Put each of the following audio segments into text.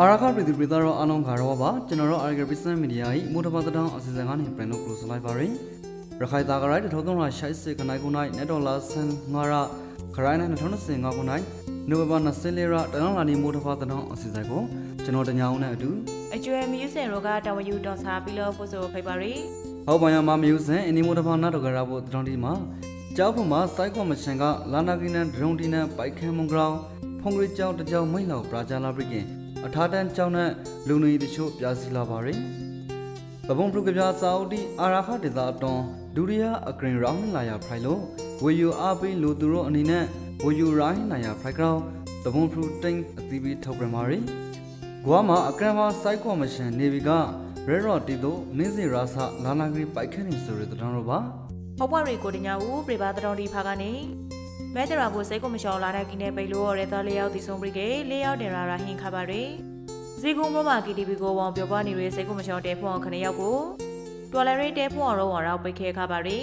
အာရခပြည်သူပြည်သားတို့အားလုံးကတော့ပါကျွန်တော်တို့ Arger Business Media ၏မိုးတပတ်တောင်အစီအစဉ်ကနေပြန်လို့ close လိုက်ပါရယ်ရခိုင်သားကရိုက်တထောက်သုံးရာရှိုက်စစ်ခနိုင်ခုနိုင် net dollar ဆန်ငါရခရိုင်းနဲ့2025ခုနိုင်နိုဝင်ဘာ24ရက်တနင်္လာနေ့မိုးတပတ်တောင်အစီအစဉ်ကိုကျွန်တော်တညာအောင်နဲ့အတူအကျွဲမြူးစင်ရောကတာဝယူတော်စာပြီးလို့ပို့ဆိုဖိတ်ပါရီဟောက်ပန်ရမမယူစင်အင်းဒီမိုးတပတ်နာတော့ကြရဖို့တောင်းဒီမှာကျောက်ဖုံမှာစိုက်ကောမရှင်ကလာနာကီနန်ဒရုံတီနန်ပိုက်ခဲမုံကောင်ဖုန်ဂရီကျောက်တကြောင်မိတ်လောက်ပရာဂျာလာပရိကင် အထာတန်းကျောင်းနဲ့လူနေတချို့ပြာစီလာပါရယ်ပပုံပရုကပြစာအုပ်တီအာရာခဒေတာအတွန်ဒူရီယာအကရင်ရောင်းလာရဖိုင်လို့ဝေယူအားပေးလူသူတို့အနေနဲ့ဝေယူရိုင်းလာရဖိုင်ကောင်ပပုံပရုတိန်အသီးပြီးထုတ်ပြန်ပါရီဂွာမှာအကရန်ပါစိုက်ကောမရှင်နေဗီကရဲရော်တီတို့နင်းစီရာဆလာနာဂရီပိုက်ခက်နေဆိုရတဲ့တောင်းတော့ပါဟောပွားရီကိုတညာဦးပြပါတော်ဒီဖာကနေ မဲတရာကိုစိတ်ကိုမလျှော်လာတဲ့ကိနေပိတ်လို့ရတဲ့သားလေးယောက်ဒီဆုံးပရိကေလေးယောက်တင်ရာရာဟင်ခါပါရီဇီကုံမမ KTV ကိုဝေါပြောပွားနေရစိတ်ကိုမလျှော်တဲ့ဖွန်ခဏယောက်ကိုတော်လရီတဲ့ဖွန်ရောဝါရောက်ပိတ်ခဲခါပါရီ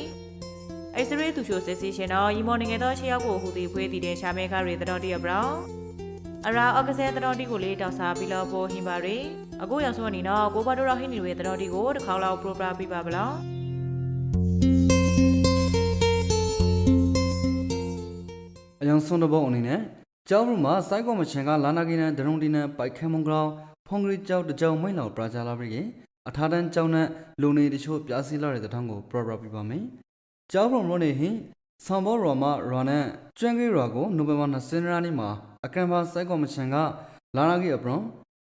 အိစရေးသူချိုစစ်စီရှင်တော့ရီမော်နေငယ်တော့ရှေ့ယောက်ကိုဟူသည်ဖွေးတည်တဲ့ရှာမဲခါရီတော်တီရဘရောင်းအရာအော့ကဆဲတော်တီကိုလေးတောက်စားပြီးတော့ပိုဟင်ပါရီအခုရောက်စွန်နေတော့ကိုဘတ်တော်ဟိနေရတဲ့တော်တီကိုတစ်ခေါက်လောက်ပရိုပရာပြပါဗလား အယံစွန်တဘောအနေနဲ့ကျောင်းဘုမှာစိုက်ကောမရှင်ကလာနာကီနန်ဒရုံတီနန်ပိုက်ခဲမုံကောင်ဖုန်ဂရီကျောက်တကြောင်မိတ်လောက်ပရာဂျာလာပရိကအထာတန်းကျောင်းနဲ့လူနေတချို့ပြာစီလာတဲ့တောင်းကိုပရပရပြပါမယ်။ကျောင်းဘုံလို့နေဟင်ဆမ်ဘောရော်မရော်နဲ့ကျွမ်းကြီးရော်ကိုနိုဝင်ဘာ20ရက်နေ့မှာအကံပါစိုက်ကောမရှင်ကလာနာကီအပရွန်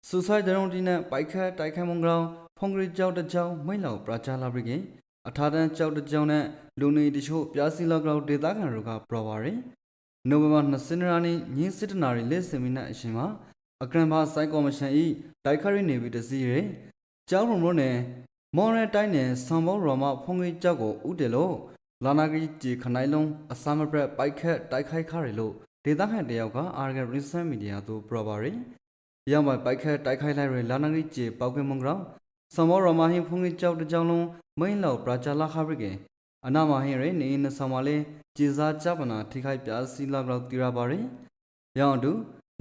ဆူဆိုက်ဒရုံတီနန်ပိုက်ခဲတိုက်ခဲမုံကောင်ဖုန်ဂရီကျောက်တကြောင်မိတ်လောက်ပရာဂျာလာပရိကအထာတန်းကျောက်တကြောင်နဲ့လူနေတချို့ပြာစီလာကောင်ဒေသခံတို့ကပရပါရယ် နိုဝင်ဘာ20ရက်နေ့ညစစ်တနာရီလက်စင်မီနက်အရှင်မှာအကရန်ဘာစိုက်ကော်မရှင်ဤတိုက်ခရီနေပြီးတစည်းရဲကျောင်းရုံတို့နယ်မော်ရတိုင်းနယ်ဆံဘောရောမဖုန်ကြီးကျောက်ကိုဥတယ်လို့လာနာကြီးကြည်ခနိုင်လုံးအစာမပရက်ပိုက်ခက်တိုက်ခိုက်ခရလို့ဒေသခံတယောက်ကအာဂရရီဆန်မီဒီယာသို့ပရပါရီရောက်မှာပိုက်ခက်တိုက်ခိုက်လိုက်ရလာနာကြီးကြည်ပောက်ကွင်းမုံကောင်ဆံဘောရောမဟင်းဖုန်ကြီးကျောက်တစ်ကြောင်လုံးမိန်လောက်ပရာချာလာခရကေ အနာမဟင်းရနေနဆံမလေးကျေစားကြပနာထိခိုက်ပြစီလောက်တော့တီရပါရယ်။ရောင်တူ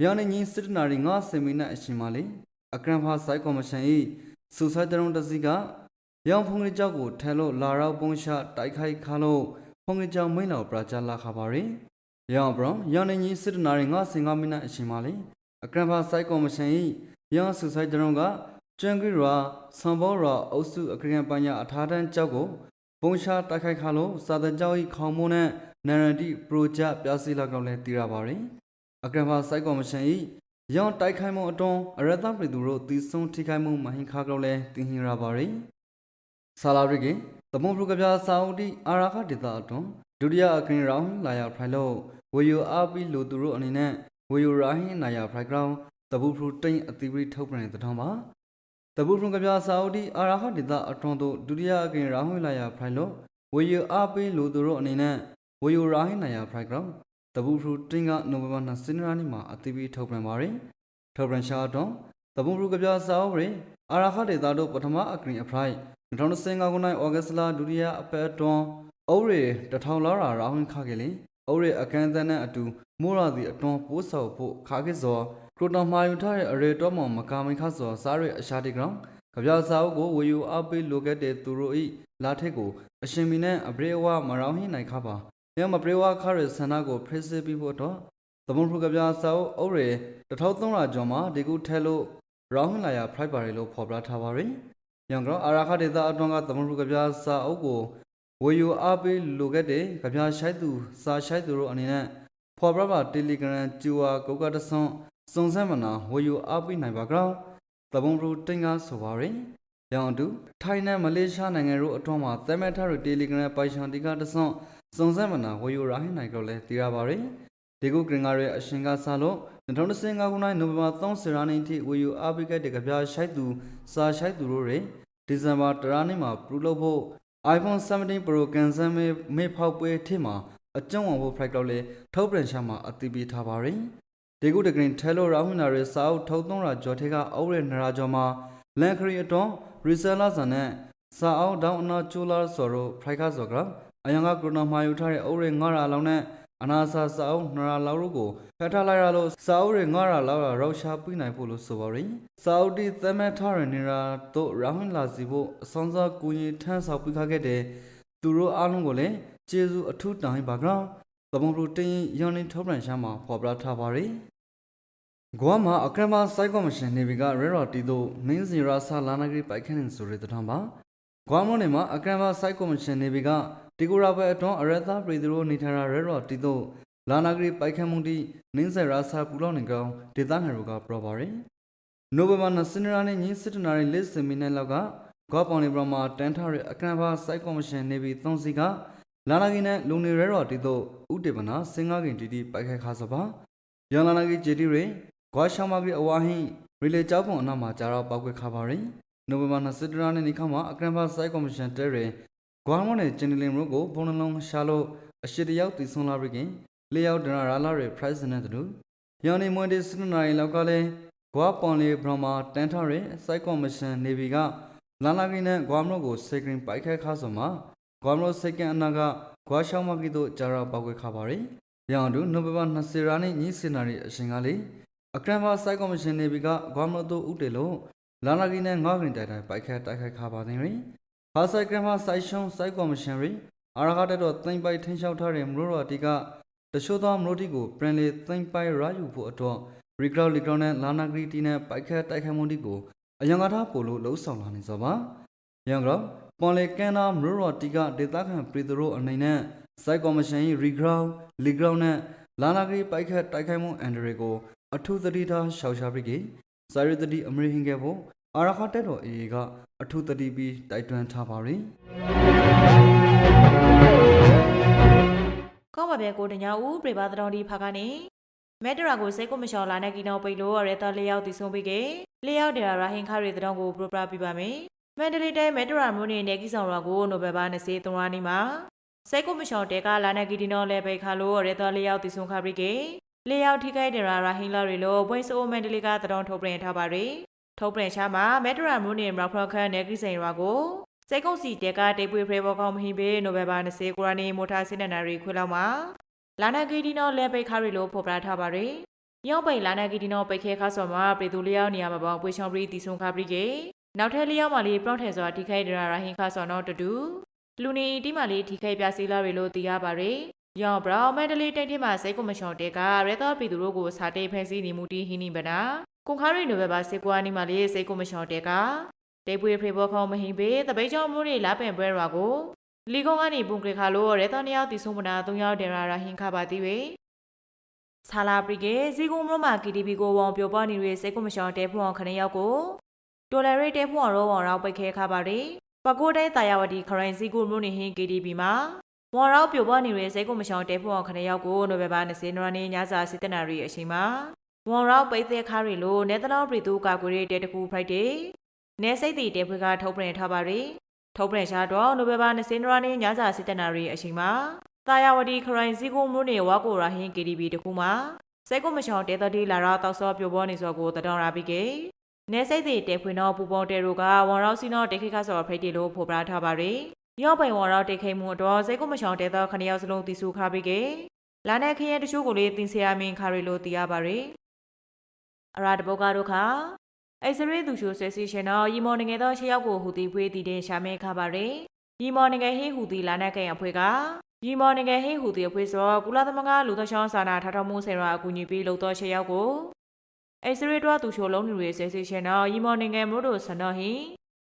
ရောင်နေကြီးစစ်တနာရီငါစင်မီနဲ့အရှင်မလေးအကရန်ဖာစိုက်ကော်မရှင်ဤစူဆိုင်တရုံတစီကရောင်ဖုန်ကြီးကြောက်ကိုထဲလို့လာရောက်ပုံရှာတိုက်ခိုက်ခါလို့ဖုန်ကြီးကြောက်မိန်လောက်ပရာချလာခပါရယ်။ရောင်ဘရောင်ရောင်နေကြီးစစ်တနာရီငါစင်ငါမီနဲ့အရှင်မလေးအကရန်ဖာစိုက်ကော်မရှင်ဤရောင်စူဆိုင်တရုံကကျွမ်းကြီးရာဆံဘောရာအုပ်စုအကရန်ပညာအထာတန်းကြောက်ကို ပုံရှာတိုက်ခိုက်ခါလို့စာတကြောက်ဤခေါမုံနဲ့နရန်တီပရိုဂျက်ပြစီလာကောင်လည်းတည်ရပါတယ်။အကရန်ဖာစိုက်ကော်မရှင်ဤရောင်တိုက်ခိုက်မှုအတွန်းအရသပြည်သူတို့တီဆုံထိခိုက်မှုမဟင်ခါကောင်လည်းတင်ဟင်ရပါတယ်။ဆာလာရီကသမုန်ပရုကပြစာအုပ်တီအာရာခဒေတာအတွန်းဒုတိယအကရင်ရောင်းလာရဖိုင်လို့ဝေယူအားပြီးလူသူတို့အနေနဲ့ဝေယူရာဟင်းနာရဖိုင်ကောင်တပူဖရူတိန်အတိပရိထုတ်ပြန်တဲ့တောင်းပါ တပူဖရုကပြစာအုပ်တီအာရာခဒေတာအတွန်းတို့ဒုတိယအကရင်ရောင်းလာရဖိုင်လို့ဝေယူအားပေးလူသူတို့အနေနဲ့ဝေယိုရာဟိနိုင်ယာဖရိုက်ကောင်တပူဖရူတင်းကနိုဝင်ဘာ20ရက်နေ့မှာအသီးပြီးထုတ်ပြန်ပါရယ်ထုတ်ပြန်ရှာတော့တပူဖရူကပြစာအုပ်ရယ်အာရာခဒေတာတို့ပထမအကရင်အဖရိုက်2025ခုနှစ်ဩဂတ်လဒုတိယအပတ်အတွန်းအိုးရတထောင်လာရာရာဟင်ခခဲ့လေအိုးရအခန်းသန်းနဲ့အတူမိုးရာသီအတွန်းပိုးဆော်ဖို့ခါခဲ့စော ခရိုတန်မာယူထားတဲ့အရေတော်မောင်မကာမိခါစောစားရအရှာတိကောင်ကပြစာအုပ်ကိုဝေယူအပေးလိုခဲ့တဲ့သူတို့ဤလာထက်ကိုအရှင်မီနဲ့အဘရေဝမရောင်းဟိနိုင်ခါပါညမပရေဝါခရဆန္ဒကိုဖရစ်စစ်ပြီးဖို့တော့သမုန်ဖုကပြာစာအုပ်ရဲ1300ကျော်မှာဒီကုထဲလို့ရောင်းဟင်လာရဖရိုက်ပါရီလို့ဖော်ပြထားပါရယ်။ညောင်ကတော့အာရခဒေတာအတွန်းကသမုန်ဖုကပြာစာအုပ်ကိုဝေယူအားပေးလိုခဲ့တဲ့ကပြာရှိုက်သူစာရှိုက်သူတို့အနေနဲ့ဖော်ပြပါတယ်လီဂရမ်ကျူဝါကုတ်ကတဆွန် စုံစမ်းမနာဝေယူအားပေးနိုင်ပါကြောင်းသမုန်ဖုတင်ကဆိုပါရယ်။ရောင်တူထိုင်းနဲ့မလေးရှားနိုင်ငံတို့အတွန်းမှာသမဲထရတယ်လီဂရမ်ပိုင်ရှန်တီကတဆွန်စုံစမ်းမနာဝေယူရာဟိနိုင်ကြောလည်းတည်ရပါရယ်ဒီကုဂရင်ဂါရဲ့အရှင်ကစားလို့2025ခုနှစ်နိုဝင်ဘာ30ရက်နေ့ထိဝေယူအားပေးခဲ့တဲ့ကြပြရှိုက်သူစာရှိုက်သူတို့တွေဒီဇင်ဘာတရနေ့မှာပြုလုပ်ဖို့ iPhone 17 Pro ကန်ဆယ်မေမေဖောက်ပွဲထိမှာအကျုံးဝင်ဖို့ flight တော့လေထုတ်ပြန်ရှာမှာအသိပေးထားပါရယ် ဒီကုတကရင်ထဲလိုရာဟိနာရဲ့စာအုပ်ထုတ်သုံးရာကျော်ထဲကအောက်ရနရာကျော်မှာလန်ခရီအတွန်း reseller ဆန်နဲ့စာအုပ်တောင်းအနာချိုလာဆိုတော့ flight ကဆိုကြအယံကကရိုနာမှာယူထားတဲ့အုပ်ရဲငါးရာလောင်းနဲ့အနာစာစာအုပ်နရာလောက်တို့ကိုဖတ်ထားလိုက်ရလို့စာအုပ်တွေငါရလောက်ရရောက်ရှာပြနိုင်ဖို့လို့ဆိုပါရယ်စာအုပ်တီသမဲထားရနေရာတို့ရောင်းလာစီဖို့အဆောင်စားကိုရင်ထမ်းဆောင်ပြခခဲ့တဲ့သူတို့အားလုံးကိုလည်းကျေးဇူးအထူးတောင်းပါကြောင်းသမုံတို့တင်းရောင်းနေထောက်ပြန်ရှာမှာဖော်ပြထားပါရယ် ဂွာမှာအခရမစိုက်ကောမရှင်နေဗီကရဲရော်တီတို့မင်းစီရာဆာလာနာဂရီပိုက်ခန့်နေဆိုတဲ့တထောင်ပါဂွာမွန်နေမှာအခရမစိုက်ကောမရှင်နေဗီကတီကိုရာဘဲအတွန်းအရသာပရီသူတို့နေထိုင်ရာရဲရော်တီတို့လာနာဂရီပိုက်ခန့်မှုတီနင်းစရာဆာပူလောင်းနေကောင်ဒေသခံတို့ကပြောပါရယ်နိုဝင်ဘာ20ရက်နေ့ည7:00နာရီ40မိနစ်လောက်ကဂွာပေါင်လီဘရမှာတန်ထားတဲ့အခရမစိုက်ကောမရှင်နေဗီ3စီကလာနာဂီနဲ့လူနေရဲရော်တီတို့ဥတေပနာစင်ကားကင်တီတီပိုက်ခတ်ခါစပါရန်လာနာဂီဂျေတီရေ ဂွာရှောင်းမဂီအဝါဟိရီလေကြောက်ပုံအနာမှာကြာတော့ပောက်ကွက်ခါပါရင်နိုဝင်ဘာ20ရက်နေ့နေ့ခါမှာအကရန်ဘာစိုက်ကော်မရှင်တဲရင်ဂွာမွန်နဲ့ဂျင်နီလင်ရိုကိုဘုံနှလုံးရှာလို့အရှိတယောက်တည်ဆုံးလာပြီးခင်လျှောက်ဒရာရာလာရဲ့ price နဲ့တူယောင်နေမွန်ဒီစနနာရီလောက်ကလည်းဂွာပွန်လီဘရမာတန်ထားရဲ့စိုက်ကော်မရှင်နေဗီကလာလာကင်းနဲ့ဂွာမလို့ကိုစေကရင်ပိုက်ခတ်ခါဆိုမှာဂွာမလို့စေကန်အနာကဂွာရှောင်းမဂီတို့ကြာတော့ပောက်ကွက်ခါပါရင်ရောင်တူနိုဝင်ဘာ20ရက်နေ့ညစင်နာရီအရှင်ကလေး အကရန်ဘာစိုက်ကော်မရှင်နေပြီကဂွာမလို့တို့ဥတေလို့လာလာကီနဲ့ငေါကရင်တိုက်တိုင်းပိုက်ခတ်တိုက်ခိုက်ခါပါသိရင်ဘာစိုက်ကရန်ဘာစိုက်ရှုံးစိုက်ကော်မရှင်ရီအာရခတက်တော့သိမ့်ပိုက်ထင်းလျှောက်ထားတဲ့မလို့တော်တီကတချို့သောမလို့တီကိုပြန်လေသိမ့်ပိုက်ရယူဖို့အတွက်ရီဂရောလီဂရောနဲ့လာနာဂရီတီနဲ့ပိုက်ခတ်တိုက်ခိုက်မှုတီကိုအယံကားထားပို့လို့လှုပ်ဆောင်လာနေစောပါယံကတော့ပွန်လေကန်နာမလို့တော်တီကဒေတာခံပရီတရိုအနေနဲ့စိုက်ကော်မရှင်ရီဂရောလီဂရောနဲ့လာနာဂရီပိုက်ခတ်တိုက်ခိုက်မှုအန်ဒရီကို အထူးသတိထားရှောက်ရှားပြီးကစာရတတိအမရိဟင်ကဖို့အာရခတက်တော်အေကအထူးသတိပြီးတိုက်တွန်းထားပါရယ်ကောင်းပါပဲကိုတညာဦးပြပါတော်ဒီဖာကနေမဲတရာကိုစိတ်ကိုမလျှော်လာတဲ့ကီနောပိတ်လို့ရဲသားလေးယောက်တည်ဆုံးပြီးကေလေးယောက်တရာရာဟင်ခရီတောင်ကိုပရိုပရာပြပါမယ်မန္တလေးတိုင်းမဲတရာမြို့နယ်နေကီဆောင်ရွာကိုနိုဘယ်ဘာ23ရက်နေ့မှာစိတ်ကိုမလျှော်တဲကလာတဲ့ကီဒီနောလဲပိတ်ခါလို့ရဲသားလေးယောက်တည်ဆုံးခပြီးကေ လေးယောက်ထိခိုက်တရာရာဟင်လာရီလို့ဘွိန်းဆိုးမန္တလေးကတောင်ထုတ်ပြန်ထားပါရယ်ထုတ်ပြန်ချမှာမဲတရာမြို့နယ်မရဖရခန်နေကီဆောင်ရွာကိုစိတ်ကုတ်စီတဲကတိတ်ပွေဖရေဘောကောင်းမဟိဘေနိုဘယ်ဘာ20ကိုရနီမိုတာစင်နနာရီခွေလောက်မှာလာနာဂီဒီနောလဲပိတ်ခါရီလို့ဖော်ပြထားပါရယ်ရောက်ပိတ်လာနာဂီဒီနောပိတ်ခဲခါဆော်မှာပြည်သူလျောက်နေရာမှာပေါ့ပွေချောင်းပရီတီဆုံခါပရီကေနောက်ထပ်လျောက်မှာလေးပရော့ထဲဆိုတာထိခိုက်ဒရာရာဟင်ခါဆော်တော့တူတူလူနေတီမှာလေးထိခိုက်ပြစီလာရီလို့သိရပါရယ် ရောင်ဘရောင်မန္တလေးတိုက်ထဲမှာစိတ်ကိုမချော်တဲကရဲတော်ပြည်သူတို့ကိုစာတိတ်ဖန်စီနေမှုတီဟင်းနေပနာကွန်ခါရီနိုဘယ်ဘာစေကွာနီမှာလေးစိတ်ကိုမချော်တဲကတေပွေဖေဘောခေါမဟင်ပေတပိတ်ချောင်းမိုးတွေလာပင်ပွဲရွာကိုလီကုန်းကနေပုံကရခါလို့ရဲတော်နှစ်ယောက်တီဆုံးမနာ၃ယောက်ဒရာရာဟင်ခါပါတီဝေဆာလာပရီကေဇီကုံမလို့မှာ KTV ကိုဝေါပြောပွားနေရစိတ်ကိုမချော်တဲဖွန်ခဏယောက်ကိုဒေါ်လာရိတ်တဲဖွန်ရောဝေါရောက်ပိတ်ခဲခါပါရီပကိုးတိုင်းတာယာဝတီခရိုင်ဇီကုံမြို့နေဟင် KTV မှာ ဝေါရောက်ပြပွားနေရစိတ်ကိုမချော်တဲဖွန်ခဏယောက်ကိုနိုဘယ်ဘာ20နရနေ့ညစာစစ်တနာရီအချိန်မှာဝေါရောက်ပိတ်သက်ခါရီလို့နယ်သလောင်းပြည်သူကာကွယ်ရေးတဲတကူ Friday နေစိတ်တီတဲဖွေကထုတ်ပြန်ထားပါရီထုတ်ပြန်ရှာတော့နိုဘယ်ဘာ20နရနေ့ညစာစစ်တနာရီအချိန်မှာတာယာဝတီခရိုင်ဇီကုံမြို့နေဝါကိုရာဟင် KTV တကူမှာစိတ်ကိုမချောင်တဲတတိလာတော့တောက်စောပြိုပေါ်နေစောကိုတတော်ရာပြီးကေနေစိတ်တီတဲဖွေတော့ပူပေါ်တဲတို့ကဝန်ရောက်စီနော်တေခိခါစောဖိတ်တီလို့ဖော်ပြထားပါရီ ရောက်ပိုင်ဝန်ရောက်တေခိမှုတော့စိတ်ကိုမချောင်တဲတော့ခဏရောက်စလုံးတီစုခါပြီးကေလာနေခရဲတချို့ကိုလေးတင်ဆရာမင်းခါရီလို့တီးရပါရီအရာတပုတ်ကားတို့ခါအိစရေးသူချိုဆဲစီရှင်တော့ရီမော်ငယ်သောရှေ့ရောက်ကိုဟူတီဖွေးတီတဲ့ရှာမဲခါပါရီရီမော်ငယ်ဟေးဟူတီလာနေခင်အဖွေကရီမော်ငယ်ဟေးဟူတီအဖွေဆိုကုလသမဂ္ဂလူသရှောင်းစာနာထထောက်မှုဆိုင်ရာအကူအညီပေးလို့တော့ရှေ့ရောက်ကိုအိစရေးတော့သူချိုလုံးလူတွေဆဲစီရှင်တော့ရီမော်ငယ်မို့တို့ဆန်တော့ဟင်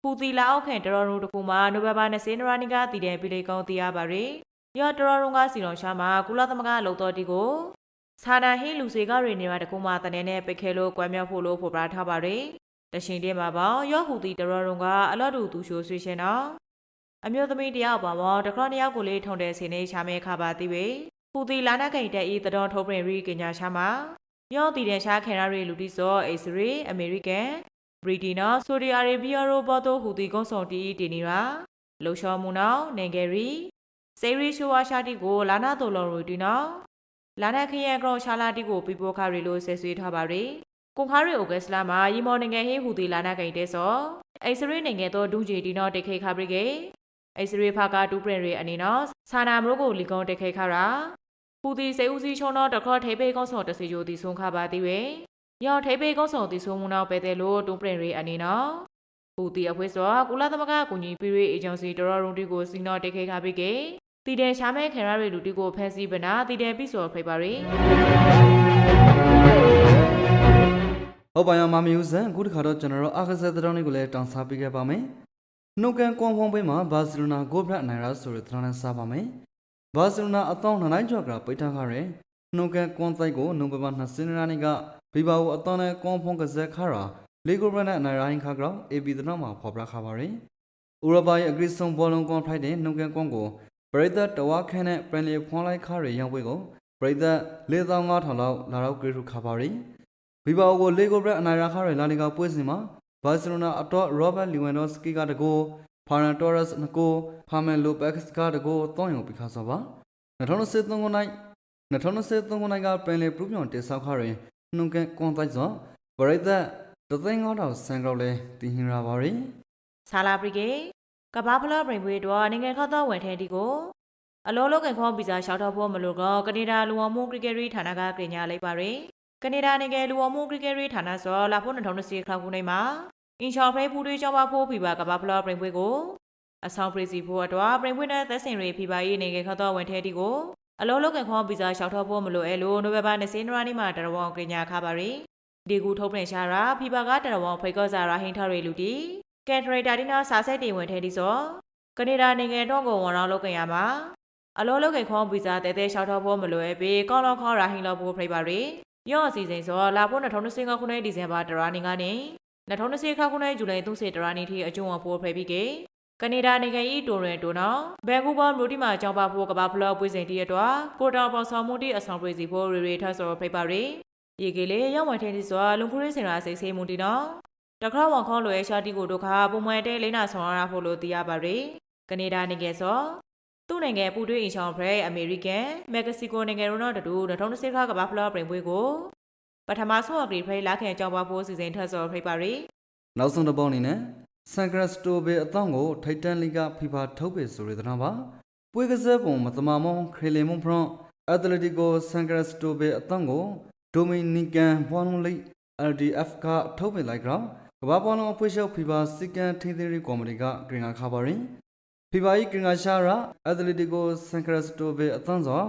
ဟူတီလာအောက်ခင်တတော်ရုံတကူမှာနိုဘယ်ဘာ20နရနီကတည်တယ်ပြည်လေကောင်းတီးရပါရီရောတတော်ရုံကစီတော်ရှာမှာကုလသမဂ္ဂလုံတော်တီကိုစာနာဟင်းလူစေကတွေနေရာတကူမှာတနေနဲ့ပိတ်ခဲလို့ကွဲမြောက်ဖို့လို့ဖော်ပြထားပါရီတရှင်တဲမှာပေါ့ရော့ဟူတီတတော်ရုံကအလော့တူသူရှိုးဆွေးရှင်တော့အမျိုးသမီးတယောက်ပါပေါ့တခရတယောက်ကိုလေးထုံတဲ့စင်းနေရှာမဲခါပါသေးပဲဟူတီလာနာကိန်တဲ့ဤတတော်ထုတ်ပြင်ရီကညာရှာမှာရော့တီတဲ့ရှားခင်ရရီလူတီစောအိစရီအမေရိကန် ဘရီတီနော်ဆိုဒီအာရေဗီယာရိုဘောတိုဟူတီကုန်းဆောင်တီတီနီရာလှူရှော်မှုနော်နေဂယ်ရီစေရီရှိုဝါရှာတီကိုလာနာတိုလော်ရူတီနော်လာနာခရန်ကရောရှာလာတီကိုပြပိုခါရီလို့ဆဲဆွေးထားပါရီကွန်ခါရီအိုဂက်စလာမှာရီမော်နိုင်ငံဟေးဟူတီလာနာကိန်တဲ့စောအိစရီနိုင်ငံတော့ဒူဂျီတီနော်တိခေခါပရိကေအိစရီဖာကာတူပရင်ရီအနေနော်ဆာနာမရိုကိုလီကွန်တိခေခါရာဟပူတီစေဦးစီချုံတော့တခေါ်ထေပေကောင်းဆောင်တစီယိုတီဆုံးခါပါသေးဝေ ရောင်ထေပေကောင်းဆောင်တီဆုံးမှုနောက်ပဲတဲ့လို့တွန်ပရင်ရီအနေနော်ပူတီအဖွဲစောကုလသမဂ္ဂကူညီပေးရေးအေဂျင်စီတော်တော်ရုံတီကိုစီနော်တိတ်ခဲခါပြီးကေတီတယ်ရှာမဲခင်ရရီလူတီကိုဖန်စီပနာတီတယ်ပြီးစောဖိပါရီဟုတ်ပါရောမမယူဇန်အခုတစ်ခါတော့ကျွန်တော်တို့အားကစားသတောင်းလေးကိုလည်းတောင်းစားပေးခဲ့ပါမယ်နှုတ်ကန်ကွန်ဖုံးပေးမှာဘာစီလိုနာဂိုးဘရက်နိုင်ရာဆိုတဲ့သတောင်းနဲ့စားပါမယ်ဘာစီလိုနာအသောင်းနှစ်နိုင်ကျော်ကပိတ်ထားခဲ့တဲ့နှုတ်ကန်ကွန်တိုက်ကိုနိုဝင်ဘာ20ရက်နေ့က ဘီဘာကိုအသောင်းနဲ့ကွန်ဖုံးကစားခါရာလေဂိုဘရက်နဲ့နိုင်ရာဟင်ခါကြောင့် AB သနောက်မှာဖော်ပြခါပါရယ်ဥရောပရဲ့အဂရစ်ဆုံဘောလုံးကွန်ဖိုက်တဲ့နှုတ်ကန်ကွန်ကိုပရိသတ်တဝါခန်းနဲ့ပရန်လီဖွန်လိုက်ခါရရောင်းပွဲကိုပရိသတ်4500လောက်လာတော့ဂရစ်ထခါပါရယ်ဘီဘာကိုလေဂိုဘရက်အနိုင်ရခါရလာလီဂါပွဲစဉ်မှာဘာစီလိုနာအတော့ရောဘတ်လီဝန်ဒေါစကီကတကိုဖာရန်တိုရက်စ်နကိုဖာမန်လိုပက်စ်ကတကိုတောင်းရုံပြခါစောပါ2023ခုနှစ်2023ခုနှစ်ကပင်လေပရူပြောင်တေဆောက်ခါရနှု န်ကန်ကွန်တိုက်စောဗရိတ်သက်တသိန်း9000ဆန်ကလောက်လဲတင်ဟင်ရာပါရီဆာလာပရီကေကဘာဖလော့ပရင်ပွေတော့နိုင်ငံခောက်တော့ဝင်ထဲတီကိုအလောလောကန်ခေါဗီဇာရှောက်တော့ဖို့မလို့ကောကနေဒါလူဝမှုကရစ်ကရီဌာနကကညာလိုက်ပါရီကနေဒါနိုင်ငံလူဝမှုကရစ်ကရီဌာနဆိုလာဖို့2020ခလောက်ခုနှစ်မှာအင်ချော်ဖရဲဖူတွေကြောင်းပါဖို့ဖီပါကဘာဖလော့ပရင်ပွေကိုအဆောင်ပရီစီဖို့အတွက်ပရင်ပွေနဲ့သက်စင်ရီဖီပါရေးနိုင်ငံခောက်တော့ဝင်ထဲတီကို အလောလောကန်ခေါဗီဇာရှောက်တော့ဖို့မလို့အဲလိုနိုဝင်ဘာ20ရက်နေ့မှာတရဝောင်ကညာခါပါရီဒီကူထုတ်ပြန်ရှာရာဖီပါကတရဝောင်ဖိတ်ကောဇာရာဟင်းထရီလူတီကက်ထရီတာဒီနာစာဆက်တီဝင်ထဲတီဆိုကနေဒါနိုင်ငံတော့ကိုဝန်တော်လောက်ကန်ရမှာအလောလောကန်ခေါဗီဇာတဲတဲရှောက်တော့ဖို့မလို့အဲပေကောင်းလောခေါရာဟင်းလောက်ဖို့ဖိတ်ပါရီရော့အစီစဉ်ဆိုလာဖို့2025ခုနှစ်ဒီဇင်ဘာတရာနေကနေ2020ခုနှစ်ဇူလိုင်30တရာနေထိအကျုံးအဖို့ဖိတ်ပြီးကေ ကနေဒါနိုင်ငံ၏တိုရင်တိုနော်ဘန်ကူးဗာမြို့တီမှာကြောင်းပါဖို့ကဘာဖလော့ပွေးစဉ်တည်းအတွက်ကိုတာပေါ်ဆောင်မှုတီအဆောင်ပွေးစီဖို့ရီရီထဆောဖိတ်ပါရီရေကလေးရောက်ဝင်ထင်းဒီဆိုလုံခရင်းစင်ရာစိတ်ဆေးမှုတီနော်တခါဝန်ခေါလိုရဲ့ရှာတီကိုဒုက္ခပုံမှန်တဲ့လိနာဆောင်ရဖို့လို့သိရပါရီကနေဒါနိုင်ငံဆိုသူ့နိုင်ငံပူတွေးအင်ရှောင်းဖရဲအမေရိကန်မက္ကဆီကိုနိုင်ငံရိုနော်တူ2020ခါကဘာဖလော့ပရင်ပွေးကိုပထမဆုံးအဂရီဖရဲလာခင်ကြောင်းပါဖို့စီစဉ်ထဆောဖိတ်ပါရီနောက်ဆုံးတစ်ပုတ်အနေနဲ့ ဆန်ကရစတိုဘေအတောင်းကိုထိုက်တန်လီကဖီဖာထုတ်ပေဆိုရတဲ့နာပါပွဲကစားပုံမတမမောင်ခရီလီမွန်ဖရွန်အက်တလက်တီကိုဆန်ကရစတိုဘေအတောင်းကိုဒိုမီနီကန်ဘွာလုံးလိ LDF ကထုတ်ပေလိုက်ကြောင်းကမ္ဘာပေါ်လုံးအဖွဲ့ချုပ်ဖီဖာစီကန်ထင်းသေးရီကော်မတီကဂရင်ငါခါပါရင်ဖီဖာဤဂရင်ငါရှာရာအက်တလက်တီကိုဆန်ကရစတိုဘေအတောင်းစော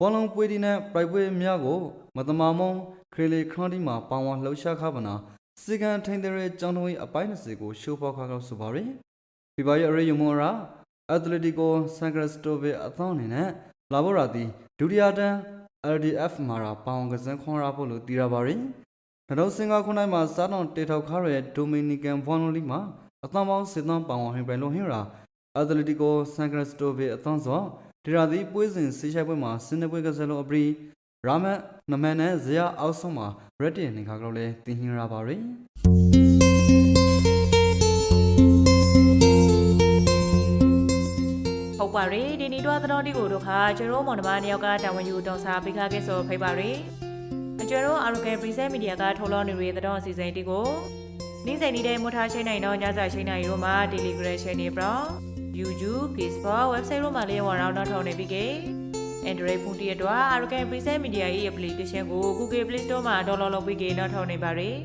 ဘောလုံးပွဲဒီနဲ့ပရိုက်ပွဲများကိုမတမမောင်ခရီလီခရွန်တီမှာပေါင်းဝလှုပ်ရှားခပါနာ စီကန်ထိန်တဲ့ကျောင်းတော်ကြီးအပိုင်း20ကိုရှိုးပေါက်ခါကောက်ဆိုပါရယ်။ဒီပါရရေယမိုရာအက်တလက်တီကိုဆန်ကရစတိုဗေအသောင်းအနေနဲ့လာဘော်ရာတီဒုတိယတန်း LDF မှာရာပေါင်ကစန်ခွန်ရာဖို့လို့တည်ရပါရယ်။နောက်စင်ကာခုနိုင်မှာစားတောင်တေထောက်ခါရဲဒိုမီနီကန်ဘွန်လိုလီမှာအသောင်းပေါင်းစစ်သောင်းပေါင်ဟင်ပိုင်လိုဟင်ရာအက်တလက်တီကိုဆန်ကရစတိုဗေအသောင်းစောဒီရာဒီပွဲစဉ်ဆေးချိုက်ပွဲမှာစင်နပွဲကစားလို့အပရီရာမတ်နမန်နဲ့ဇရာအောက်ဆုံးမှာ ရက်တင်နေခါကြောင့်လဲတင်ဟင်ရပါရယ်ဟုတ်ပါရီဒီနီတော့သတော်ဒီကိုတို့ခါကျတို့မောင်နှမနှစ်ယောက်ကတာဝန်ယူတောင်းစားပေးခခဲ့ဆိုဖိပါရီအကျတို့အာရဂန်ပရီဆက်မီဒီယာကထုတ်လွှင့်နေတဲ့သတော်အစီအစဉ်တီကိုနေ့စဉ်နေတဲ့မွထားရှိနိုင်တော့ညစာရှိနိုင်တို့မှာ Telegram channel ပရော YouTube Facebook website တို့မှာလေးဝါရောင်းတော့ထောင်းနေပြီကေ Android ဖုန်းတီအတွက် Arrogant Preset Media ၏ application ကို Google Play Store မှာ download လုပ်ပြီးကေတော့ထောင်းနေပါရယ်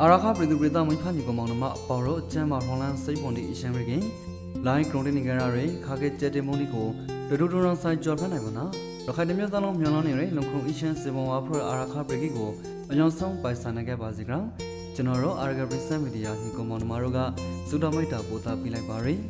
အာရခပရိသူပရိသတ်မွေးဖမ်းမြေကောင်မောင်နှမအပေါ်တော့အချမ်းမှာဟွန်လန်စိတ်ပွန်ဒီအရှမ်းရခင်လိုင်းကရုံတင်နေကြရရင်ခါကဲကြက်တင်မုန်ဒီကိုဒူဒူဒူရန်ဆိုင်ကြော်ဖက်နိုင်ပါနော်ရခိုင်တမျိုးသားလုံးမြောင်းလောင်းနေရလုံခုံအရှမ်းစေဘုံဝါဖရအာရခပရိကိကိုအယောင်ဆုံးပိုင်ဆိုင်နိုင်ခဲ့ပါစီကကျွန်တော်တို့အာရဂပရိစမီဒီယာညီကောင်မောင်နှမတို့ကစူတော်မိတ်တာပို့တာပြလိုက်ပါရယ်